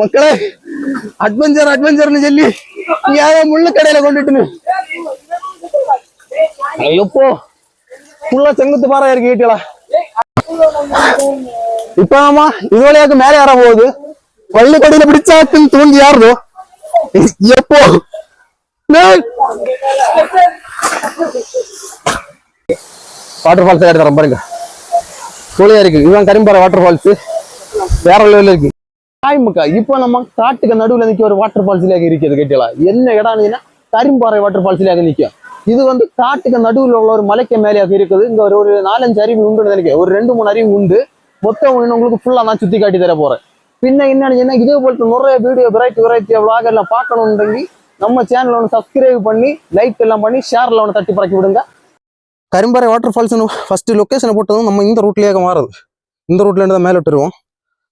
மக்களே அட்வெஞ்சர் அட்வென்ச்சர்னு சொல்லி யாரோ முள்ளு கடையில கொண்டுட்டுன்னு எப்போ? புள்ள செங்குத்து பாறை இருக்கு ஈட்டிலா இப்ப ஆமா இது மேல ஏற போகுது. பள்ளி கடையில பிடிச்சாக்குன்னு தூங்கி யாருதோ எப்போ? வாட்டர் ஃபால்ஸ் எடுத்துறேன் பாருங்க. சூழியா இருக்கு. இதுதான் கரும்பாறை வாட்டர் ஃபால்ஸ் வேற லெவலில் இருக்கு. தாய்முக்கா இப்போ நம்ம காட்டுக்கு நடுவுல நிக்க ஒரு வாட்டர் ஃபால்ஸ்லயாக இருக்குது கேட்டீங்களா என்ன இடம்னா கரிம்பாறை வாட்டர் ஃபால்ஸ்லயாக நிக்கும். இது வந்து காட்டுக்கு நடுவுல உள்ள ஒரு மலைக்கு மேலேயாக இருக்குது. இங்க ஒரு ஒரு நாலஞ்சு அருவி உண்டுன்னு நினைக்கிறேன். ஒரு ரெண்டு மூணு அருவி உண்டு. மொத்தம் உங்களுக்கு ஃபுல்லா நான் சுத்தி காட்டி தர போறேன். பின்ன என்னன்னு இதே போல நிறைய வீடியோ வெரைட்டி வெரைட்டி vlog எல்லாம் பார்க்கணுன்றி நம்ம சேனல் ஒன்று சப்ஸ்கிரைப் பண்ணி லைக் எல்லாம் பண்ணி ஷேர்ல ஒன்று தட்டி பறக்கி விடுங்க. கரும்பாறை வாட்டர் ஃபால்ஸ்னு ஃபர்ஸ்ட் லொக்கேஷனை போட்டதும் நம்ம இந்த ரூட்லேயே மாறுது. இந்த ரூட்ல இருந்து தான் மேலே விட்டுருவோம்.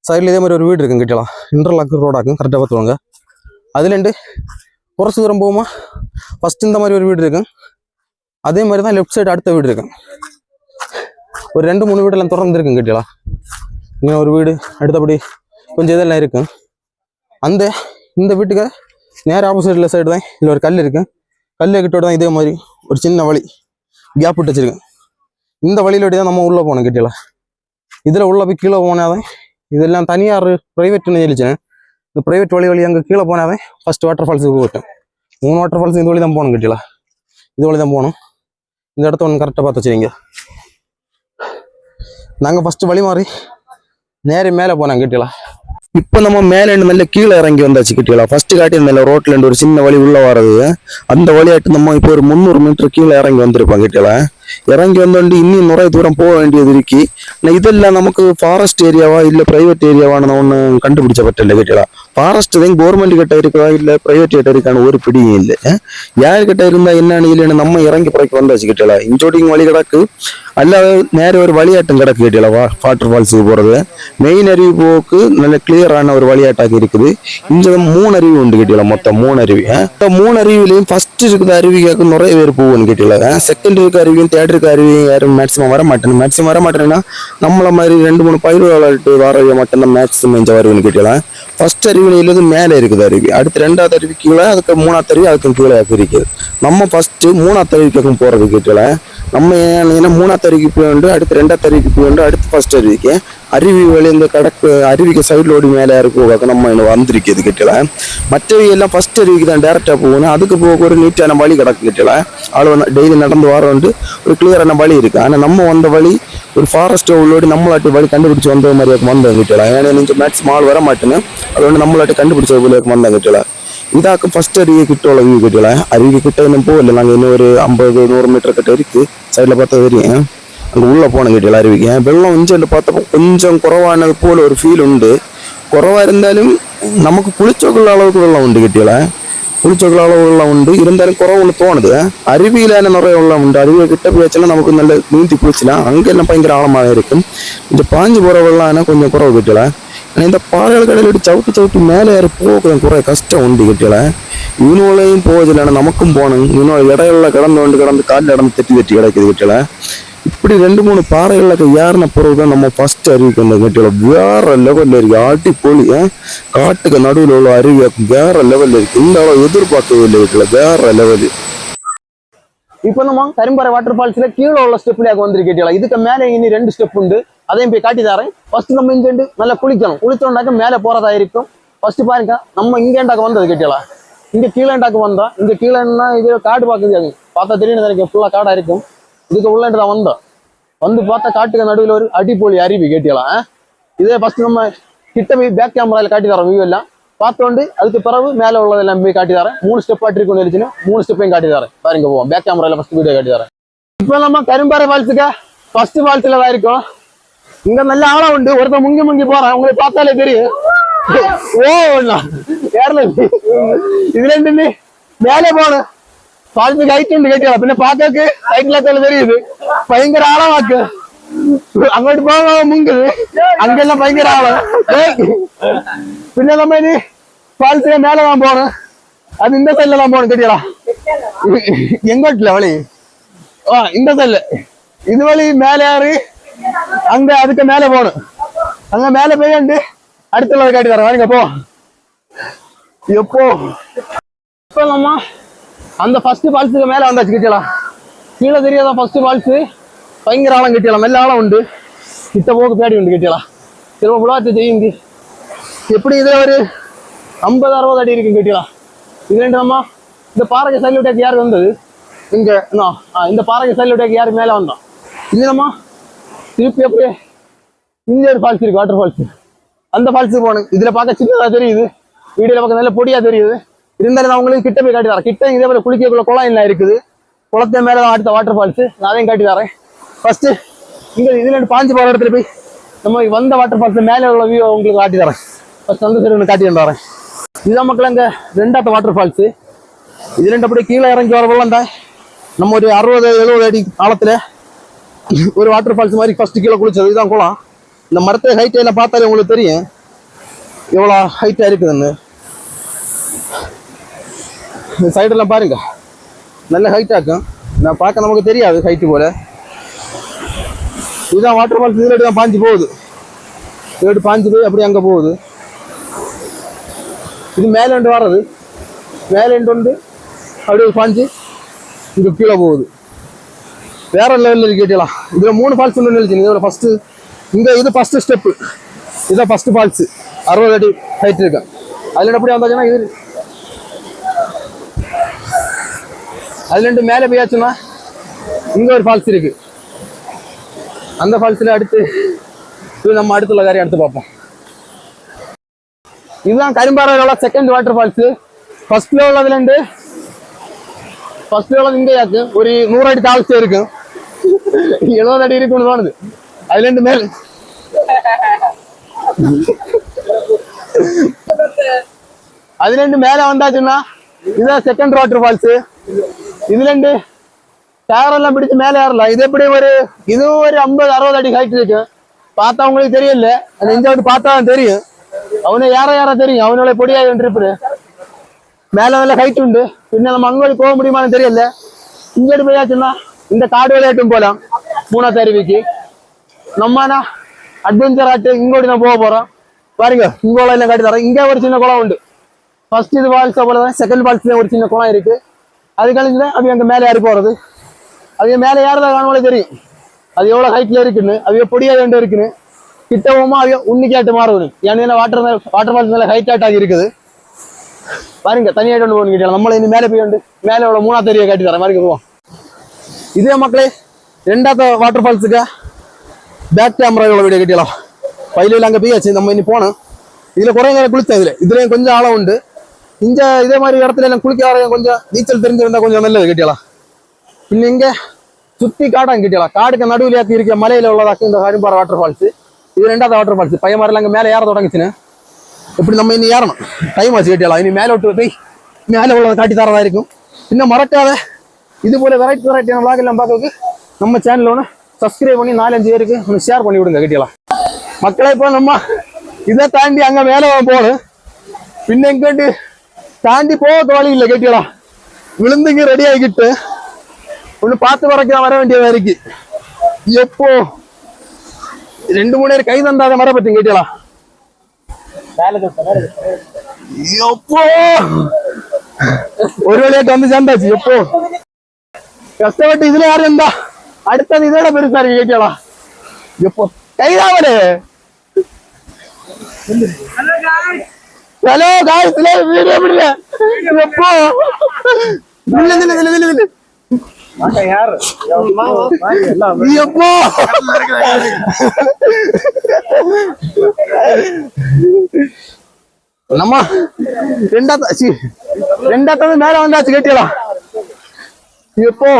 சைடில் இதே மாதிரி ஒரு வீடு இருக்குங்க கிட்டலாம் இன்டர்லாக் ரோடாக்கும் கரெக்டாக பார்த்துவாங்க அதுலேருந்து குறைச்சி தூரம் போகுமா? ஃபஸ்ட் இந்த மாதிரி ஒரு வீடு இருக்கு. அதே மாதிரி தான் லெஃப்ட் சைடு அடுத்த வீடு இருக்குங்க ஒரு ரெண்டு மூணு வீடெல்லாம் திறந்து இருக்குங்க கிட்டலாம் இங்கே ஒரு வீடு அடுத்தபடி கொஞ்சம் இதெல்லாம் இருக்கு. அந்த இந்த வீட்டுக்கு நேர ஆப்போசிட்டில் சைடு தான் இதில் ஒரு கல் இருக்கு. கல் கிட்டோட தான் இதே மாதிரி ஒரு சின்ன வழி கேப் விட்டு வச்சுருக்கேன் இந்த வழியிலோடி தான் நம்ம உள்ளே போனோம் கிட்டல இதில் உள்ளே போய் கீழே போனால் தான் தனியார் ப்ரைவேட்னு சொல்லிச்சேன் இந்த ப்ரைவேட் வழி வழி அங்கே கீழே போனாவே ஃபர்ஸ்ட் வாட்டர் ஃபால்ஸுக்கு போட்டேன் மூணு வாட்டர் ஃபால்ஸ் இந்த வழி தான் போகணும் கிட்டல. இது வழி தான் போகணும். இந்த இடத்த ஒன்று கரெக்டாக பார்த்து வச்சுருங்க. நாங்கள் ஃபர்ஸ்ட் வழி மாறி நேரே மேலே போனோம் கிட்டல. இப்போ நம்ம மேலே நல்ல கீழே இறங்கி வந்தாச்சு கிட்டியலா ஃபர்ஸ்ட் காட்டியிருந்தல ரோட்ல இருந்து ஒரு சின்ன வழி உள்ளே வர்றது. அந்த வழியாட்டு நம்ம இப்போ ஒரு முந்நூறு மீட்டர் கீழே இறங்கி வந்திருப்போம் கிட்டியலா இறங்கி வந்தோண்டு இன்னும் நிறைய தூரம் போக வேண்டியது இருக்கு. இதெல்லாம் நமக்கு ஃபாரஸ்ட் ஏரியாவா இல்ல பிரைவேட் ஏரியாவான்னு ஒண்ணு கண்டுபிடிச்ச பட்டில்ல கிட்டியலா ஃபாரஸ்ட் தான் கவர்மெண்ட் கிட்ட இருக்கா இல்ல பிரைவேட் கிட்ட இருக்கான்னு ஒரு பிடியும் இல்லை. யார் கிட்ட இருந்தா என்ன இல்லைன்னு நம்ம இறங்கி பிறகு வந்தாச்சு கிட்டியலா இன்ஜோடிங் வழி கிடக்கு. அல்லாத நேர ஒரு வழியாட்டம் கிடக்கு கிட்டியலா வாட்டர் ஃபால்ஸுக்கு போறது. மெயின் அருவி போக்கு நல்ல கிளியரான ஒரு வழியாட்டாக இருக்குது. இங்க மூணு அருவி உண்டு கேட்டீங்களா? மொத்தம் மூணு அருவி. மூணு அருவிலையும் ஃபர்ஸ்ட் இருக்கிற அருவிக்கு நிறைய பேர் போகணும் கேட்டீங்களா? செகண்ட் இருக்க அருவியும் தேட்டருக்கு அருவி யாரும் மேக்ஸிமம் வர மாட்டேன். மேக்ஸிமம் வர மாட்டேன்னா நம்மள மாதிரி ரெண்டு மூணு பயிர் விளையாட்டு வரவே மட்டும்தான் மேக்ஸிமம் இங்க வருவன்னு கேட்டீங்களா? ஃபர்ஸ்ட் அருவியிலிருந்து மேலே இருக்குது அருவி. அடுத்து ரெண்டாவது அருவி கீழே அதுக்கு மூணாவது அருவி அதுக்கு கீழே இருக்குது. நம்ம ஃபஸ்ட்டு மூணாவது அருவிக்கும் போகிறது கேட்டீங்களா? நம்ம ஏன்னா மூணாவது தருவிக்கு போய் உண்டு அடுத்து ரெண்டாவது தருவிக்கு போய் உண்டு அடுத்து ஃபர்ஸ்ட் அருவிக்கு அருவி வழி இந்த கடக்கு அருவிக்கு சைடில் ஓடி மேலே இருக்கும் நம்ம வந்திருக்கு இது கிட்டல. மற்றவை எல்லாம் ஃபர்ஸ்ட் அருவிக்கு தான் டேரெக்டாக போகணும். அதுக்கு போக ஒரு நீட்டான வழி கிடக்கு கிட்டல. ஆள் டெய்லி நடந்து வர வந்து ஒரு கிளியரான வழி இருக்குது ஆனால் நம்ம வந்த வழி ஒரு ஃபாரஸ்ட் உள்ளோடி நம்மளாட்டு வழி கண்டுபிடிச்சி வந்த மாதிரி வந்தோம் கிட்டல. ஏன்னா நீங்கள் மேக்ஸிமம் ஆள் வர மாட்டேன்னு அதோட வந்து கண்டுபிடிச்ச வழியாக வந்தேன் கிட்டல. இதாக்கும் ஃபர்ஸ்ட் அருவி கிட்ட உள்ள வியூ கிட்டல அருவி கிட்ட இன்னும் போகல நாங்கள் இன்னும் ஒரு ஐம்பது நூறு மீட்டர் கிட்ட இருக்கு சைடில் பார்த்தா தெரியும் அங்கே உள்ளே போன கேட்டில அருவிக்கு வெள்ளம் இஞ்சில் பார்த்தப்போ கொஞ்சம் குறவானது போல ஒரு ஃபீல் உண்டு குறவாக இருந்தாலும் நமக்கு குளிச்சோக்குள்ள அளவுக்கு வெள்ளம் உண்டு கிட்டியில் குளிச்சோக்குள்ள அளவு வெள்ளம் உண்டு இருந்தாலும் குறவுன்னு தோணுது அருவியில நிறைய வெள்ளம் உண்டு அருவியை கிட்ட போயாச்சுன்னா நமக்கு நல்ல நீந்தி குளிச்சலாம் அங்கே என்ன பயங்கர ஆழமாக இருக்கும் இந்த பாஞ்சு போகிற வெள்ளம் ஆனால் கொஞ்சம் குறவு கேட்டில இந்த பாறைகள் கடையில் சவுட்டு சவுட்டு மேலே ஏற போக குறை கஷ்டம் உண்டு கேட்டில இவனுவளையும் போவதில்லை ஆனால் நமக்கும் போகணும். இன்னும் இடையில கடந்து கொண்டு கடந்து காலில் இடந்து தட்டி தட்டி கிடக்குது இப்படி ரெண்டு மூணு பாறைகளுக்கு ஏறின பிறகு தான் நம்ம ஃபர்ஸ்ட் அருவிக்கு வந்த வேற லெவல்ல இருக்குது ஆட்டி போலி காட்டுக்கு நடுவில் உள்ள அருவி வேற லெவல்ல இருக்கு. இந்த அளவு எதிர்பார்க்கவே இல்லை வீட்டுல வேற லெவல் இப்போ நம்ம கரும்பாறை வாட்டர் ஃபால்ஸில் கீழே உள்ள ஸ்டெப்லயாக வந்திருக்கீங்களா இதுக்கு மேலே இனி ரெண்டு ஸ்டெப் உண்டு. அதையும் போய் காட்டி தரேன். ஃபர்ஸ்ட் நம்ம இங்கேண்டு நல்லா குளிக்கணும். குளிச்சோம்னாக்க மேலே போறதா இருக்கும். ஃபர்ஸ்ட் பாருங்க நம்ம இங்கேண்டாக்க வந்தது கேட்டியலா? இங்கே கீழேண்டாக்கு வந்தோம் இங்கே கீழேன்னா இது காடு பார்க்குது பார்த்தா தெரியும் எனக்கு ஃபுல்லாக காடாக இருக்கும். இதுக்கு உள்ளேண்டு தான் வந்தோம். வந்து பார்த்தா காட்டுக்கு நடுவில் ஒரு அடிப்பொலி அருவி கேட்டியலாம் இதே ஃபர்ஸ்ட் நம்ம கிட்ட போய் பேக் கேமராவில் காட்டி தரோம் வியூ எல்லாம். பார்த்தோண்டு அதுக்கு பிறகு மேலே உள்ளதெல்லாம் போய் காட்டி தரேன். மூணு ஸ்டெப் ஆட்டி கொண்டு இருந்துச்சுன்னா மூணு ஸ்டெப்பையும் காட்டி தரேன். பாருங்க போவோம். பேக் கேமராவில் ஃபர்ஸ்ட் வீடியோ காட்டி தரேன். இப்போ நம்ம கரும்பாறை ஃபால்ஸுக்கு ஃபர்ஸ்ட் ஃபால்ஸ்ல தான் இருக்கோம். இங்க நல்ல ஆளா உண்டு. ஒருத்தன் முங்கி முங்கி போறான். உங்களுக்கு பார்த்தாலே தெரியும். ஓ ஒண்ணா கேரள இதுல இருந்து மேலே போன பாலத்துக்கு ஹைட் உண்டு கேட்டியா பின்ன பாக்காக்கு ஹைட்ல தலை தெரியுது. பயங்கர ஆழம் வாக்கு. அங்கோட்டு போக முங்குது அங்கெல்லாம் பயங்கர ஆழம் பின்ன எல்லாமே நீ பாலத்துக்கு மேல தான் போகணும் அது இந்த சைட்ல தான் போகணும் கேட்டியா எங்கோட்டுல வழி இந்த சைட்ல இது வழி மேலே யாரு அங்க அதுக்கு மேல போகணும். அங்க மேல போயிட்டு அடுத்துள்ள காட்டி தரேன். வாங்க போ. எப்போ? இப்போ நம்ம அந்த ஃபர்ஸ்ட் ஃபால்ஸுக்கு மேல வந்தாச்சு கிட்டலாம். கீழே தெரியாத ஃபர்ஸ்ட் பால்ஸ் பயங்கர ஆழம் கிட்டலாம். மெல்ல ஆழம் உண்டு. கிட்ட போக்கு பேடி உண்டு கிட்டலாம். திரும்ப புலாத்து செய்யுங்க எப்படி இதுல ஒரு ஐம்பது அறுபது அடி இருக்கு கிட்டலாம். இது இந்த பாறைக்கு சைல் விட்டாக்கு யார் வந்தது? இங்க என்ன, இந்த பாறைக்கு சைல் விட்டாக்கு யார் மேல வந்தோம் இல்லைன்னா திருப்பி அப்படியே இங்கே ஒரு ஃபால்ஸ் இருக்கு வாட்டர் ஃபால்ஸ் அந்த ஃபால்ஸுக்கு போகணும். இதில் பார்க்க சின்னதாக தெரியுது. வீடியோவில் பார்க்க நல்ல பொடியாக தெரியுது. இருந்தாலும் நான் உங்களுக்கு கிட்ட போய் காட்டி தரேன். கிட்ட இதே போல குளிக்கக்குள்ள குளம் எல்லாம் இருக்குது. குளத்தை மேலே தான் அடுத்த வாட்டர் ஃபால்ஸ் நான் அதையும் காட்டி தரேன். ஃபர்ஸ்ட் இங்கே இதில் பாஞ்சு போகிற இடத்துல போய் நம்ம வந்த வாட்டர் ஃபால்ஸ் மேலே உள்ள வியூ உங்களுக்கு காட்டி தரேன். ஃபர்ஸ்ட் அந்த சைடு ஒன்று காட்டி கொண்டு வரேன். இதுதான் மக்கள் அங்கே ரெண்டாவது வாட்டர் ஃபால்ஸு இது ரெண்டு அப்படியே கீழே இறங்கி வர தான் நம்ம ஒரு அறுபது எழுபது அடி காலத்தில் ஒரு வாட்டர் ஃபால்ஸ் மாதிரி ஃபர்ஸ்ட் கீழே குளிச்சது இதுதான் குளம். இந்த மரத்தை ஹைட் எல்லாம் பார்த்தாலே உங்களுக்கு தெரியும். எவ்வளோ ஹைட்டாக இருக்குதுன்னு. இந்த சைடெல்லாம் பாருங்க. நல்ல ஹைட்டாக இருக்கும். நான் பார்க்க நமக்கு தெரியாது ஹைட்டு போல. இதுதான் வாட்டர் ஃபால்ஸ் இதில் தான் பாஞ்சு போகுது. ஏடு பாஞ்சு போய் அப்படியே அங்கே போகுது. இது மேலேண்டு வர்றது. மேலேண்டு வந்து அப்படியே பாஞ்சு. இங்கே கீழே போகுது. வேற லெவலில் கேட்டலாம் இதில் மூணு ஃபால்ஸ் ஒன்று நினைச்சு இதில் ஃபஸ்ட்டு இங்கே இது ஃபஸ்ட்டு ஸ்டெப்பு இதான் ஃபஸ்ட்டு ஃபால்ஸு அறுபது அடி ஹைட் இருக்கு. அதில் எப்படி வந்தாச்சுன்னா இது அதுல ரெண்டு மேலே போயாச்சுன்னா இங்கே ஒரு ஃபால்ஸ் இருக்கு. அந்த ஃபால்ஸில் அடுத்து இது நம்ம அடுத்துள்ள காரியம் அடுத்து பார்ப்போம். இதுதான் கரும்பாறையில செகண்ட் வாட்டர் ஃபால்ஸ் ஃபர்ஸ்ட்ல உள்ளதுல இருந்து ஃபர்ஸ்ட்ல உள்ளது இங்கே ஒரு நூறு அடி தாழ்ச்சி இருக்கும் எழுபது அடி இருக்குன்னு தோணுது அதுல இருந்து மேல். அதுல இருந்து மேல வந்தாச்சுன்னா இதுதான் செகண்ட் வாட்டர் ஃபால்ஸ் இதுல இருந்து டயர் எல்லாம் பிடிச்சு மேல ஏறலாம். இது எப்படி ஒரு இது ஒரு ஐம்பது அறுபது அடி ஹைட் இருக்கு. பார்த்தா உங்களுக்கு தெரியல. அந்த இந்த வந்து பார்த்தா தெரியும். அவனை யார யார தெரியும். அவனோட பொடியாக ட்ரிப்பு மேல நல்ல ஹைட் உண்டு. பின்ன நம்ம அங்கோடி போக முடியுமான்னு தெரியல. இங்கே போயாச்சுன்னா இந்த காடு விளையாட்டும் போலாம். மூணாவது அருவிக்கு. நம்மனா அட்வென்ச்சர் ஆட்டு இங்கோடி நான் போக போறோம். பாருங்க இங்க எல்லாம் காட்டி தரோம் இங்கே ஒரு சின்ன குளம் உண்டு. ஃபர்ஸ்ட் இது ஃபால்ஸ் போல தான் செகண்ட் ஃபால்ஸ்ல ஒரு சின்ன குளம் இருக்கு. அது கழிஞ்சுதான் அப்படி அங்கே மேலே ஏறி போறது. அது மேலே ஏறதா காணும்போது தெரியும். அது எவ்வளோ ஹைட்ல இருக்குன்னு அது பொடியா வேண்டு இருக்குன்னு. கிட்டவுமா அது உன்னிக்காட்டு மாறுது ஏன்னா வாட்டர் வாட்டர் ஃபால்ஸ் நல்லா ஹைட் ஆட்டாக இருக்குது. பாருங்க தனியாயிட்டு ஒன்று போகணும் நம்மள இனி மேலே போய் உண்டு மேலே எவ்வளோ மூணா தெரிய காட்டி தரேன். மாதிரி போவோம். இதே மக்களே ரெண்டாவது வாட்டர் ஃபால்ஸுக்கு பேக் கேமரா இவ்வளோ வீடியோ கட்டிடலாம் பயிலையில் அங்கே போயாச்சு நம்ம இனி போனோம் இதில் குறைய நேரம் குளித்தேன் இதில். இதுலேயும் கொஞ்சம் ஆழம் உண்டு. இங்கே இதே மாதிரி இடத்துல எல்லாம் குளிக்க வரையும் கொஞ்சம் நீச்சல் தெரிஞ்சிருந்தா கொஞ்சம் நல்லது கட்டிடலாம் இன்னும் இங்கே சுற்றி காடாங்க கட்டிடலாம் காடுக்கு நடுவில் ஏற்றி இருக்க மலையில் உள்ளதாக்கு இந்த ஹரிம்பாறை வாட்டர் ஃபால்ஸ் இது ரெண்டாவது வாட்டர் ஃபால்ஸ் பையன் மாதிரிலாம் அங்கே மேலே ஏற தொடங்குச்சுன்னு. இப்படி நம்ம இனி ஏறணும். டைம் ஆச்சு கட்டிடலாம் இனி மேலோட்டு போய் மேலே உள்ளதை காட்டி தரதா இருக்கும். இன்னும் மறக்காத இது போல வெரைட்டி வெரைட்டியான விளாக் எல்லாம் பார்க்கறதுக்கு நம்ம சேனல் ஒன்று சப்ஸ்கிரைப் பண்ணி நாலஞ்சு பேருக்கு ஒன்று ஷேர் பண்ணி விடுங்க கட்டிடலாம் மக்களை இப்போ நம்ம இதை தாண்டி அங்கே மேலே போகணும் பின்ன எங்கிட்டு தாண்டி போக தோழி இல்லை கட்டிடலாம் விழுந்துங்க ரெடி ஆகிக்கிட்டு ஒன்று பார்த்து வரைக்கும் வர வேண்டியதா இருக்கு. எப்போ? ரெண்டு மூணு நேரம் கை தந்தாத மரம் பத்தி கேட்டலாம் எப்போ? ஒரு வழியாட்டு வந்து சேர்ந்தாச்சு எப்போ? கஷ்டப்பட்டு இதுல யாரும் இருந்தா? அடுத்தது இதோட பெருசா இருக்கு கேட்கலாம். எப்போ? கைதாவலே ஹலோ காய்ஸ் வீடியோ எப்போ? எப்போ? நம்ம ரெண்டாத்த சி ரெண்டாத்தாவது மேல வந்தாச்சு கேட்டியலாம் எப்போ?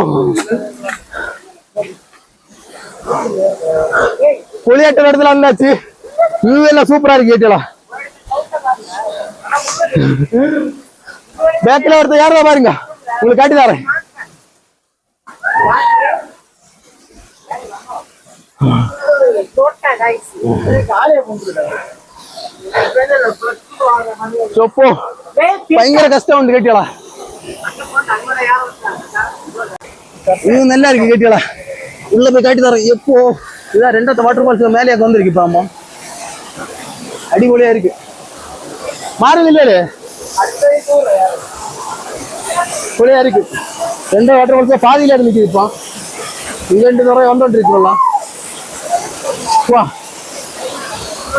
புளியாட்ட இடத்துல வந்தாச்சு. வியூ எல்லாம் சூப்பரா இருக்கு கேட்டியலாம் பேக்கில் ஒருத்தர் யாரா பாருங்க? உங்களுக்கு காட்டி தரேன். பயங்கர கஷ்டம் உண்டு கேட்டியலா இது நல்லா இருக்கு கேட்டியலா உள்ள போய் காட்டி தரேன். எப்போ இதான் ரெண்டாவது வாட்டர் ஃபால்ஸ் மேலே வந்திருக்கு இப்போ அம்மா அடிபொலியா இருக்கு. மாறுது இல்லையே? புளியா இருக்கு. ரெண்டு வாட்டர் ஃபால்ஸ் பாதியில இருந்து நிக்குது இப்போ. ரெண்டு தடவை வந்துட்டு இருக்கிறோம் வா.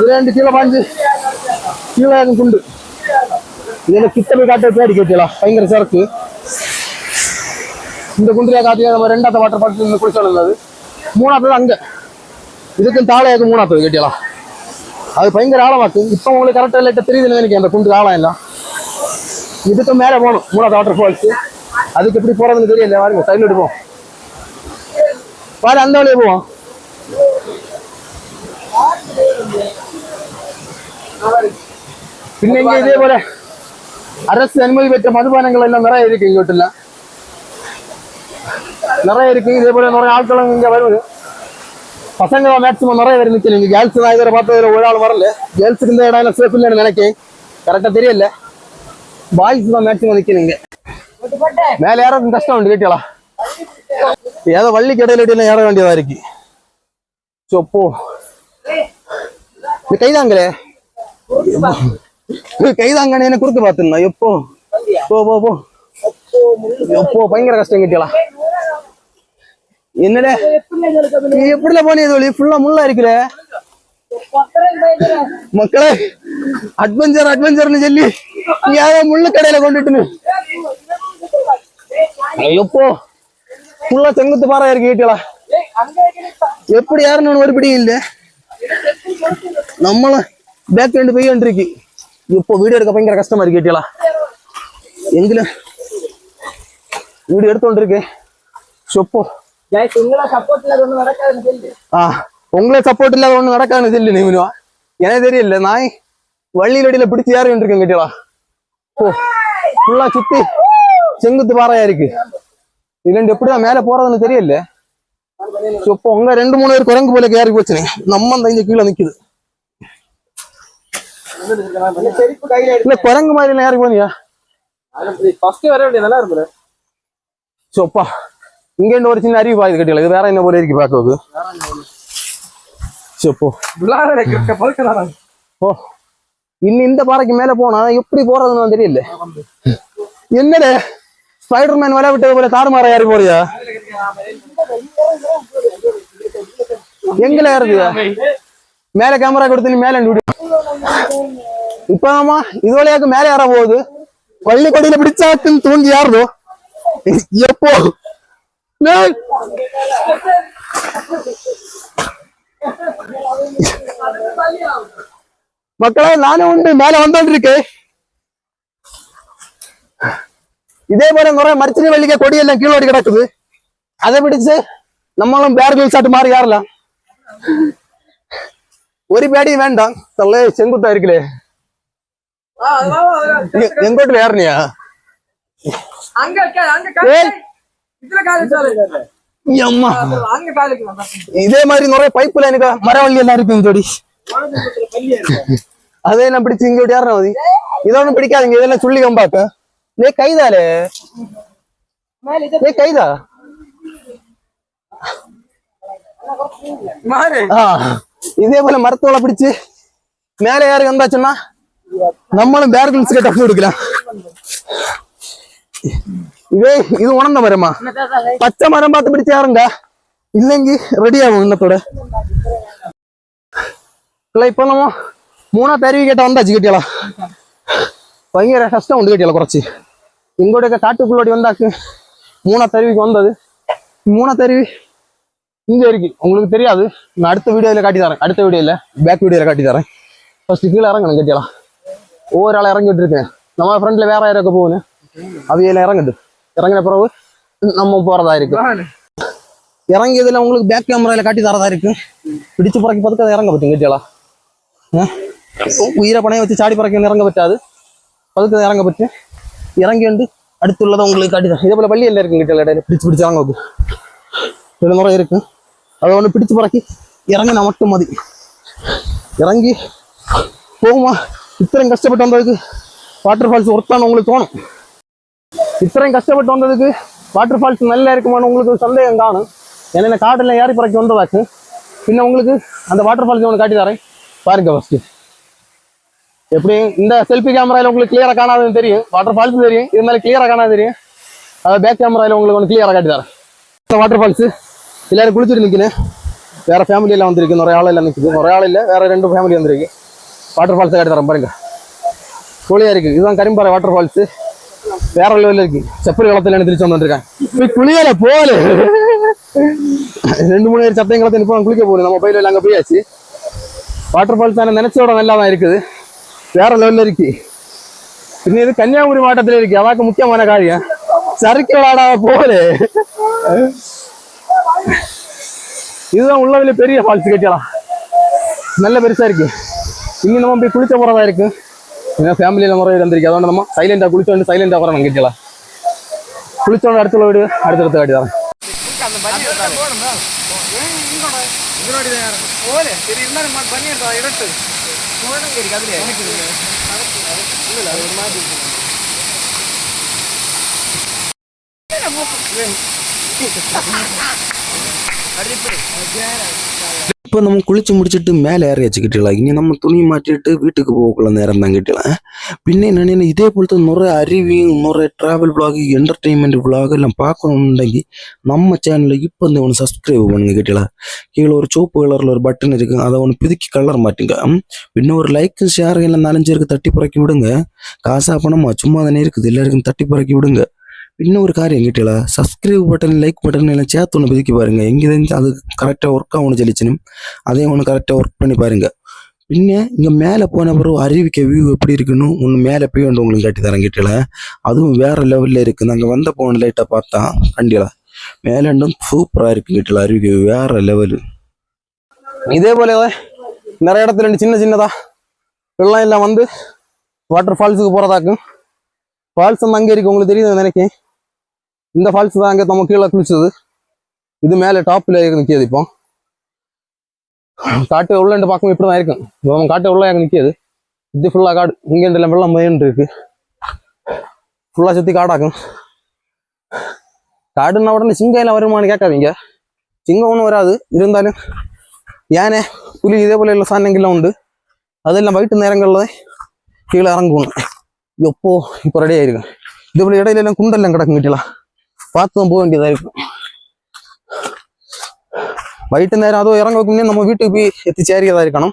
இரண்டு கீழே பாஞ்சு. கீழே எனக்கு குண்டு? இதெல்லாம் கிட்ட போய் காட்ட தேடி கேட்டலாம் பயங்கர சரக்கு. இந்த குண்டிலே காட்டியா நம்ம ரெண்டாவது வாட்டர் ஃபால்ஸ் இந்த குளிச்சாலும் அது. மூணாவது அங்க. இதுக்கும் தாழையாக்கு மூணாவது கேட்டியலாம் அது பயங்கர ஆழமாக்கு. இப்போ உங்களுக்கு கரெக்டாக லைட்டாக தெரியுதுன்னு எனக்கு அந்த குண்டு ஆழம் எல்லாம் இதுக்கு மேலே போகணும். மூணாவது வாட்டர் ஃபால்ஸ் அதுக்கு எப்படி போகிறதுன்னு தெரியல. பாருங்க சைடில் எடுப்போம் பாரு அந்த வழியே போவோம். பின்ன இங்க இதே போல அரசு அனுமதி பெற்ற மதுபானங்கள் எல்லாம் நிறைய இருக்கு இங்க நிறைய இருக்கு. இதே போல நிறைய ஆட்களும் இங்க வருது. பசங்க மேக்சிமம் நிறைய பேர் நிக்கல. இங்க கேர்ள்ஸ் தான் இதுல பார்த்ததுல ஒரு ஆள் வரல. கேர்ள்ஸுக்கு இந்த இடம் சேஃப் இல்லைன்னு நினைக்கேன் கரெக்டா தெரியல. பாய்ஸ் தான் மேக்சிமம் நிக்கிறீங்க மேல ஏறது கஷ்டம் உண்டு கேட்டியலா ஏதோ வள்ளி கடையில இடையில ஏற வேண்டியதா இருக்கு. சோ போ. கைதாங்களே என்ன குறுக்க பாத்துருந்தா எப்போ? போ போ போ. எப்போ? பயங்கர கஷ்டம் கேட்டியலா என்னடே? நீ எப்படில போனீங்க தோழி ஃபுல்லா முள்ளா இருக்குல்ல. மக்களே அட்வென்ச்சர் அட்வென்ச்சர்னு சொல்லி யாரோ முள்ளு கடையில கொண்டுட்டுன்னு. எப்போ? ஃபுல்லா செங்குத்து பாறை இருக்கு கேட்டியலா எப்படி யாருன்னு ஒரு பிடியும் இல்ல. நம்மளும் பேக் ரெண்டு போய் இருக்கு இப்போ வீடியோ எடுக்க பயங்கர கஷ்டமா இருக்கு கேட்டியலா எங்கில? வீடியோ எடுத்து இருக்கேன் சொப்போ. உங்களே சப்போர்ட் இல்லாத ஒண்ணு நடக்காதுன்னு சொல்லு. நீ மினுவா எனக்கு தெரியல நான் வள்ளியில் அடியில பிடிச்சு ஏறி இருக்கேன் கேட்டியலா ஓ ஃபுல்லா சுத்தி செங்குத்து பாறையா இருக்கு. இது ரெண்டு எப்படிதான் மேல போறதுன்னு தெரியல. இப்போ உங்க ரெண்டு மூணு பேர் குரங்கு போல ஏறி போச்சுனே. நம்ம அந்த இங்க கீழே நிக்குது. இல்ல குரங்கு மாதிரி எல்லாம் ஏறி போனியா ஃபர்ஸ்ட் வர வேண்டிய நல்லா இருக்கும் சோப்பா. இங்க ஒரு சின்ன அறிவு பாயுது கட்டியல. இது வேற என்ன போல இருக்கு பாக்குறது? சோப்போ. ஓ. இன்னும் இந்த பாறைக்கு மேல போனா எப்படி போறதுன்னு தெரியல. என்னடே? ஸ்பைடர்மேன் விளைய விட்டது போல தாறுமாற ஏறி போறியா? எங்கல ஏறுது? மேல கேமரா கொடுத்து நீ மேல இப்ப இப்பதாம்மா இது வழியாக்கு மேல ஏற போகுது. பள்ளி கொடியில பிடிச்சாக்குன்னு தூங்கி யாருதோ எப்போ? டேய். மக்களே நானும் உண்டு. மேல வந்துட்டு இருக்கேன் இதே போல நிறைய மரிச்சினி வள்ளிக்க கொடியெல்லாம் கீழோடி கிடக்குது. அதை பிடிச்சு நம்மளும் பேர்கள் சாட்டு மாறி ஏறலாம். ஒரு பேடியும் வேண்டாம். தள்ள செங்குத்தா இருக்குலே எ- எங்கோட்டு ஏறனியா. இதே மாதிரி நிறைய பைப்புல எனக்கு மரவள்ளி எல்லாம் இருக்கும் ஜோடி. அதே நான் பிடிச்சு இங்க ஏறணும் மதி இதொன்னு பிடிக்காதீங்க இதெல்லாம் சுள்ளி கம்பாக்க நீ கைதாலே நீ கைதா? மாறு. ஆ, இதே போல மரத்தோட பிடிச்சு மேல ஏறி வந்தாச்சுன்னா நம்மளும் பேர்கிள்ஸ் கிட்ட கொடுக்கலாம் இதே இது உணர்ந்த மரமா? பச்சை மரம் பார்த்து பிடிச்சு யாருங்க? இல்லைங்க ரெடி ஆகும் இன்னத்தோட இல்லை இப்போ நம்ம மூணா தருவி கேட்ட வந்தாச்சு கேட்டியலாம் பயங்கர கஷ்டம் உண்டு கேட்டியல குறைச்சி. எங்களுடைய காட்டுக்குள்ளோடி வந்தாக்கு மூணா தருவிக்கு வந்தது. மூணா தருவி இங்க இருக்கு. உங்களுக்கு தெரியாது. நான் அடுத்த வீடியோல காட்டி தரேன். அடுத்த வீடியோல பேக் வீடியோல காட்டி தரேன். ஃபர்ஸ்ட் கீழே இறங்கணும் கட்டியலாம் ஓவரால் இறங்கிட்டு இருக்கேன். நம்ம ஃப்ரெண்ட்ல வேற யாராக்க போகணும் அவையில இறங்குது. இறங்கின பிறகு நம்ம போறதா இருக்கும் இறங்கியதுல உங்களுக்கு பேக் கேமரால காட்டி தரதா இருக்கு. பிடிச்சு பறக்க பார்த்துக்கு அதை இறங்க பற்றும் கட்டியலாம் உயிரை பணையை வச்சு சாடி பறக்க இறங்க பற்றாது. பதுக்கு இறங்க பற்று. இறங்கி வந்து அடுத்துள்ளதை உங்களுக்கு காட்டி தரேன். இதே போல பள்ளி எல்லாம் இருக்குங்க கட்டியலாம் பிடிச்சு பிடிச்சு இறங்க வைக்கும். அதை ஒன்று பிடிச்சு பறக்கி இறங்கினா மட்டும் மதி. இறங்கி போகுமா? இத்தனையும் கஷ்டப்பட்டு வந்ததுக்கு வாட்டர் ஃபால்ஸ் ஒருத்தான்னு உங்களுக்கு தோணும். இத்தனையும் கஷ்டப்பட்டு வந்ததுக்கு வாட்டர் ஃபால்ஸ் நல்லா இருக்குமான்னு உங்களுக்கு ஒரு சந்தேகம் காணும். ஏன்னா இந்த காட்டில் ஏறி பறக்கி வந்ததாக்கு பின்ன உங்களுக்கு அந்த வாட்டர் ஃபால்ஸ் ஒன்று காட்டி தரேன். பாருங்க ஃபஸ்ட்டு எப்படி? இந்த செல்ஃபி கேமராவில் உங்களுக்கு கிளியரா காணாதுன்னு தெரியும். வாட்டர் ஃபால்ஸ் தெரியும். இருந்தாலும் கிளியராக காணாது தெரியும். அதை பேக் கேமராவில் உங்களுக்கு ஒன்று கிளியரா காட்டி தரேன். வாட்டர் ஃபால்ஸ் எல்லாரும் குளிச்சுட்டு நிற்கணும் வேற ஃபேமிலி எல்லாம் வந்திருக்கு. நிறைய ஆள் எல்லாம் நிற்குது நிறைய ஆள் இல்லை வேற ரெண்டு ஃபேமிலி வந்திருக்கு. வாட்டர் ஃபால்ஸ் காட்டி தரேன் பாருங்க. குளியாக இருக்குது இதுதான் கரிம்பாறை வாட்டர் ஃபால்ஸ் வேற லெவலில் இருக்கு. செப்பல் காலத்தில் திருச்சி வந்துருக்கேன் போய் குளியல போல ரெண்டு மூணு பேர் சத்தையும் காலத்தில் நிப்போம் குளிக்க போகணும் நம்ம பயில அங்கே போயாச்சு. வாட்டர் ஃபால்ஸ் தானே நினைச்சோட நல்லா தான் இருக்குது. வேற லெவலில் இருக்கு. இன்னும் இது கன்னியாகுமரி மாவட்டத்தில் இருக்கு. அதாக்கு முக்கியமான காரியம். சறுக்கு விளாடாத போகல. இதுதான் உள்ளதுல பெரிய ஃபால்ஸ் கட்டியலாம் நல்ல பெருசாக இருக்குது இனி நம்ம போய் குளிச்ச போகிறதா இருக்குது ஏன்னா ஃபேமிலியில் முறை இருந்திருக்கு அதோட நம்ம சைலண்டாக குளிச்ச வந்து சைலண்டா வரணும் கட்டியலாம் குளிச்சோட அடுத்த வீடு அடுத்தடுத்து காட்டி தரேன். പോലെ இப்போ நம்ம குளிச்சு முடிச்சுட்டு மேலே ஏற வச்சுக்கிட்டீங்களா? இனி நம்ம துணி மாற்றிட்டு வீட்டுக்கு போகக்குள்ள நேரம் தான் கேட்டீங்களா? பின்ன என்னென்ன இதே போலத்து நிறைய அறிவியும் நிறைய ட்ராவல் விளாகு என்டர்டெயின்மெண்ட் விளாக் எல்லாம் பார்க்கணுண்டாங்கி நம்ம சேனலில் இப்போ வந்து ஒன்று சப்ஸ்கிரைப் பண்ணுங்க கேட்டீங்களா? கீழே ஒரு சோப்பு கலரில் ஒரு பட்டன் இருக்குது அதை ஒன்று பிதுக்கி கலர் மாட்டுங்க. பின்ன ஒரு லைக்கு ஷேர் எல்லாம் நனைஞ்சிருக்கு தட்டி புறக்கி விடுங்க. காசா பணமா? சும்மா தானே இருக்குது. எல்லாருக்கும் தட்டி புறக்கி விடுங்க. இன்னும் ஒரு காரியம் கேட்டீங்களா சப்ஸ்கிரைப் பட்டன் லைக் பட்டன் எல்லாம் சேர்த்து ஒன்று பிதுக்கி பாருங்கள் எங்கேருந்து அது கரெக்டாக ஒர்க் ஆகணும் சொல்லிச்சுன்னு. அதையும் ஒன்று கரெக்டாக ஒர்க் பண்ணி பாருங்கள் பின்ன இங்கே மேலே போன பிறகு அறிவிக்க வியூ எப்படி இருக்குன்னு ஒன்று மேலே போய் வந்து உங்களுக்கு காட்டி தரேன் கேட்டல அதுவும் வேறு லெவலில் இருக்குது நாங்கள் வந்த போன லைட்டாக பார்த்தா கண்டிலா மேலேண்டும் சூப்பராக இருக்கு கேட்டல அறிவிக்க view. வேற லெவலு இதே போல நிறைய இடத்துல சின்ன சின்னதா வெள்ளம் எல்லாம் வந்து வாட்டர் ஃபால்ஸுக்கு போகிறதாக்கும் ஃபால்ஸ் வந்து அங்கே இருக்குது உங்களுக்கு தெரியுது நினைக்கேன் இந்த ஃபால்ஸ் தான் அங்கே நம்ம கீழே குளிச்சது. இது மேலே டாப்பில் நிற்கிது இப்போ. காட்டு உள்ள பார்க்கும் இப்படி தான் இருக்கும் இப்போ நம்ம காட்டு உள்ள எங்கே நிற்கிது இது ஃபுல்லாக காடு. இங்கே எல்லாம் வெள்ளம் மயன் இருக்கு. ஃபுல்லாக சுற்றி காடாக்கும். காடுன்னா உடனே சிங்கம் எல்லாம் வருமானு கேட்காதீங்க. சிங்கம் ஒன்றும் வராது. இருந்தாலும் யானை புலி இதே போல உள்ள சாணங்கள்லாம் உண்டு. அதெல்லாம் வயிற்று நேரங்களில் கீழே இறங்கணும் எப்போ? இப்போ ரெடி ஆயிருக்கும் இதே போல இடையில எல்லாம் குண்டெல்லாம் கிடக்கும் கிட்டலாம் பார்த்து தான் போக வேண்டியதாக இருக்கும் വൈകുന്നേരം അതോ ഇറങ്ങി വെക്കുമ്പോൾ നമ്മൾ വീട്ടിൽ പോയി എത്തിച്ചേരുകയായിരിക്കണം